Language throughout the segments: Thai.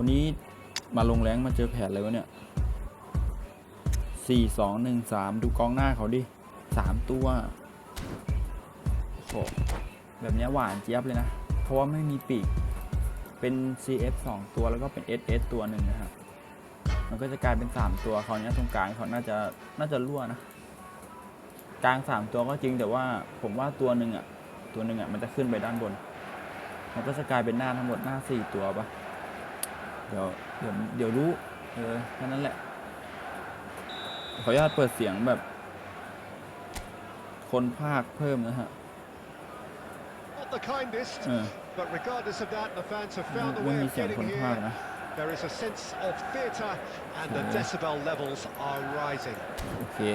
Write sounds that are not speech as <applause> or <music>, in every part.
วันนี้มาลงแรงมาเจอแผดเลยวะเนี่ยสี่สองหนึ่งสามดูกองหน้าเขาดิสามตัวโหแบบนี้หวานเจี๊ยบเลยนะ เพราะว่าไม่มีปีก เป็น CF 2 ตัวแล้วก็เป็น SS ตัวหนึ่งนะครับ มันก็จะกลายเป็น 3 ตัวเขาเนี้ยตรงกลางเขาน่าจะน่าจะรั่วนะ กลาง 3 ตัวก็จริงแต่ว่าผมว่าตัวหนึ่งอ่ะตัวหนึ่งอ่ะมันจะขึ้นไปด้านบน มันก็จะกลายเป็นหน้าทั้งหมดหน้า4ตัวปะเดี๋ยวเดี๋ยวเดี๋ยวรู้เออแค่นั้นแหละ ขออนุญาตเปิดเสียงแบบ คนภาคเพิ่มนะฮะ Not the kindest, but regardless of that, the fans have found a way of getting here. There is a sense of theatre, and the decibel levels are rising. Okay.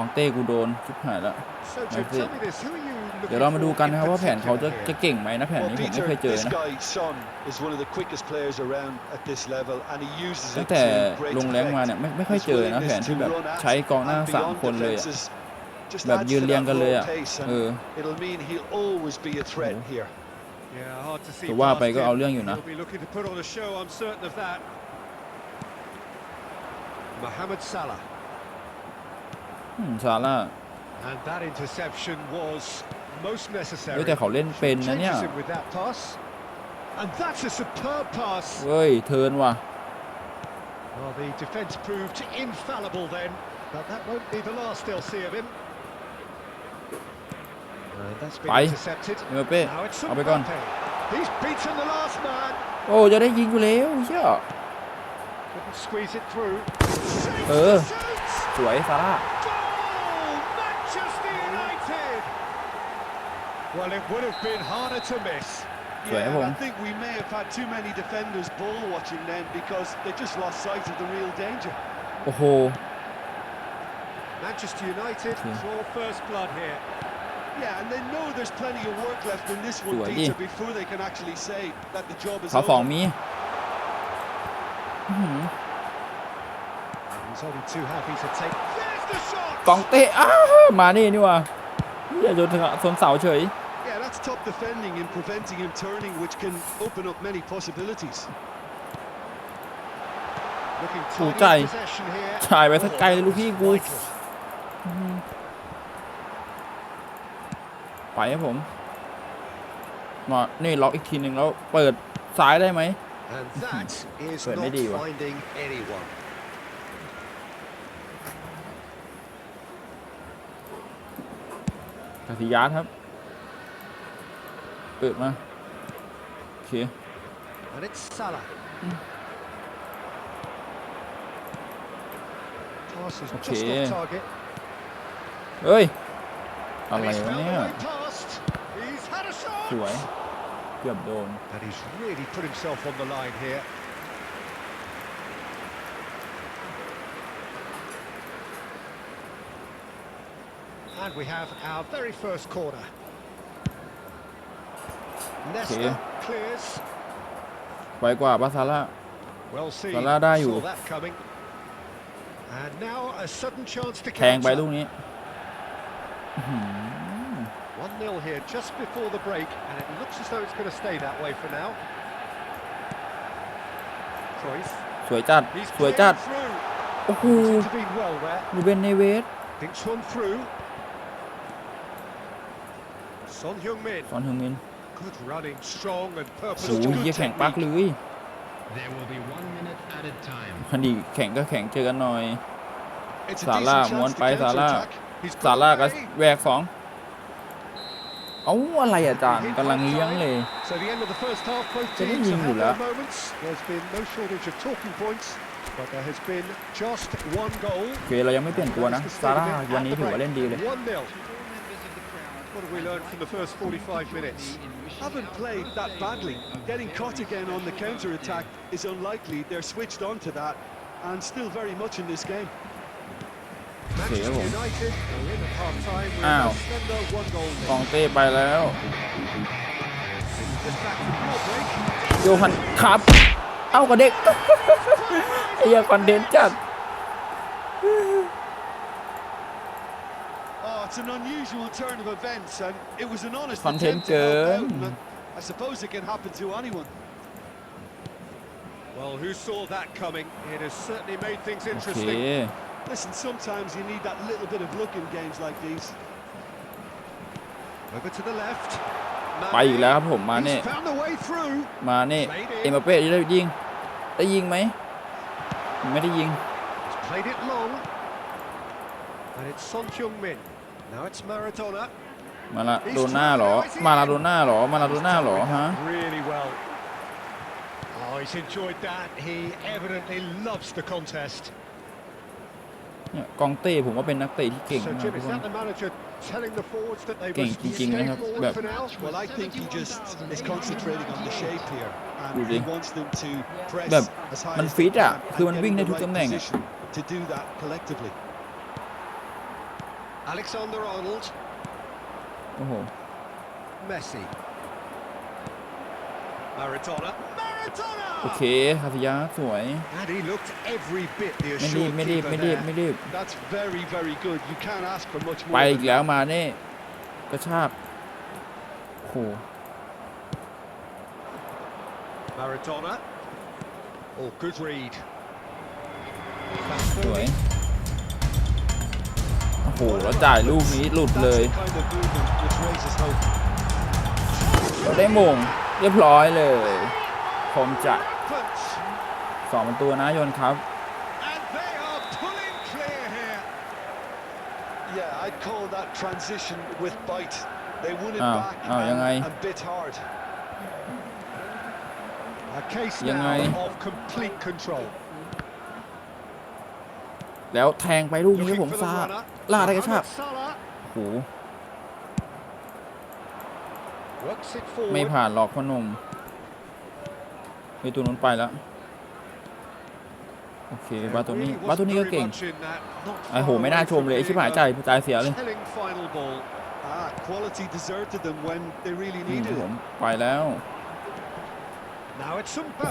ของเต้กูโดนชุบหายแล้ว เดี๋ยวเรามาดูกันนะครับ ว่าแผนเขาจะจะเก่งไหมนะ แผนนี้ผมไม่เคยเจอนะตั้งแต่ลงแรงมาเนี่ย ไม่ไม่ค่อยเจอนะ แผนที่แบบใช้กองหน้าสามคนเลยอะแบบยืนเรียงกันเลยอ่ะเออแต่ว่าไปก็เอาเรื่องอยู่นะ Mohamed s a า a h สารยแต่เขาเล่นเป็นนะเนี่ย เฮ้ย เทิร์นว่ะเฮ้ยไปเอาไปก่อน โอ้ จะได้ยิงอยู่แล้วเชียเออสวยซาร่า Manchester United. Well, it would have been harder to miss. Yeah, I think we may have had too many defenders ball watching then because they just lost sight of the real danger. Oh. Manchester United yeah. draw first blood here. Yeah, and they know there's plenty of work left in this one, Peter, before they can actually say that the job is over. Mm -hmm. He's only too happy to take. There's the shot! กองเตะามานี่นี่วะอย่าโดนโซนเสาเฉย Yeah, that's top defending and preventing him turning, which can open up many possibilities. ถูกใจถ่ายไปทักไกลลูกพี่กูไปรหบผมมานี่ล็อกอีกทีหนึ่งแล้วเปิดซ้ายได้ไหมเปิดไม่ดีว่ะาสิยาครับ เปิดมา โอเครซซาาลโอเค เฮ้ยอะไรวะเนี่ยสวยเกือบโดน And we have our very first corner. Leicester clears. ไวกว่าปาซาร่า Well seen. ซาร่าได้อยู่ hmm. one 1-0 here just before the break and it looks as though it's going to stay that way for now. Cruyff. สวยจัด He's สวย played จัด through. ซอนฮยงมินฮงมนสูงเยี่แข่งปักเลยคันดีแข่งก็แข่งเจอกันหน่อย ซาร่าม้วนไปซาร่า ซาร่าก็แวกสอง เอาอะไรอาจารย์กำลังเลี้ยงเลย จะได้ยิงอยู่แล้วเ u ย์โอเคเรายังไม่เปลี่ยนตัวนะซาร่า วันนี้ถือว่าเล่นดีเลย what we learned from the first 45 minutes? Haven't played that badly. Getting caught again on the counter-attack is unlikely. They're switched on to that and still very much in this game. Manchester United are at half-time with Ow. Stender one goal. กองเต้ไปแล้ว Just back from goal break. โยฮันครับเอ้ากระเด็กไอ้เหี้ยคอนเทนต์จัด <laughs> That's an unusual turn of events, and it was an honest Von attempt I suppose it can happen to anyone. Well, who saw that coming? It has certainly made things interesting. Okay. Listen, sometimes you need that little bit of luck in games like these. Over to the left. ไปอีกแล้วครับผมมาเน่มาเน่เอ็มเป้จะได้ยิงได้ยิงไหมไม่ได้ยิงมาลาโดน่าหรอมาลาโดน่าหรอมาลาโดน่าหรอฮะเนี่ยกองเต้ผมว่าเป็นนักเตะที่เก่งมากเก่งจริงๆนะครับแบบดูดิแบบมันฟิตอ่ะคือมันวิ่งได้ทุกตำแหน่ง Alexander Arnold. Oh. Messi. Maradona. Maradona. โอเคฮาซิยาสวย And he looked every bit the assured keeper there. That's very, very good. You can't ask for much ไป more. อีก than แล้วมาเน่กระชากโอ้โห eh? oh. Maradona. Oh, good read. โหแล้จ่ายลูกนี้หลุดเลยเราได้มงเรียบร้อยเลยคมจัดสองประตูนะโยนครับอา้าวยังไงยังไงแล้วแทงไปลูกนี้ผมซาลาได้กระชากหูไม่ผ่านหรอกพ่อหนุ่มไปตัวนู้นไปแล้วโอเคบาตัวนี้บาตัวนี้ก็เก่งไอโหไม่น่าชมเลยไอชิบหายใจใจเสียเลยผมไปแล้ว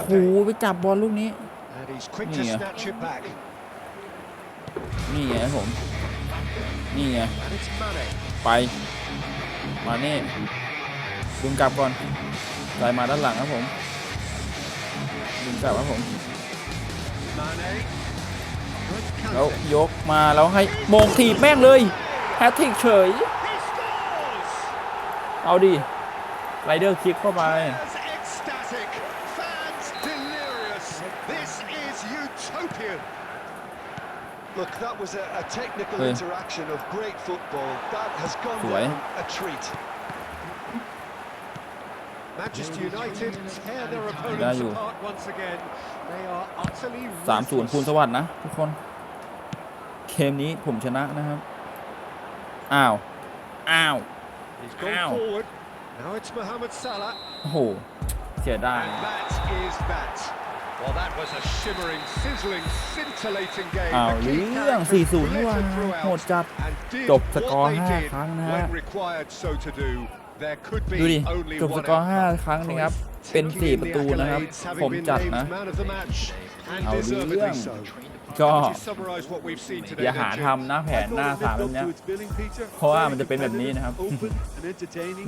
โอ้โหไปจับบอลลูกนี้นี่นี่ไงผม นี่ไง ไป มาเน่ดึงกลับก่อนไล่มาด้านหลังครับผมดึงกลับครับผมแล้วยกมาแล้วให้ โมงถีบแม่งเลย แฮตติกเฉย เอาดิไรเดอร์คลิกเข้าไป Look, that was a, a technical Ui. interaction of great football. That has gone down a treat. Manchester United tear their opponents apart once again. They are utterly ruthless. สามศูนย์พูนสวัสดนะทุกคนเกมนี้ผมชนะนะครับอ้าวอ้าวอ้าวโอ้โหเสียดาย Well, that was a shimmering, sizzling, scintillating game. เอาเรื่อง 40นี่ว่าหมดจัดจบสกอร์5ครั้งนะฮะดูดิจบสกอร์5ครั้งนะครับ เป็น 4 ประตูนะครับผมจัดนะเอาเรื่องก็อย่าหาทำนะแผนหน้าสามเนี้เพราะว่ามันจะเป็นแบบนี้นะครับ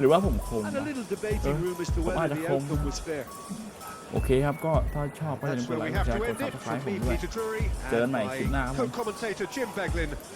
หรือว่าผมคงผมอาจจะคงโอเคครับก็ถ้าชอบก็อย่าลืมกดไลค์กดแชร์กดซับสไครต์ผมด้วยเจอกันใหม่คลิปหน้าครับ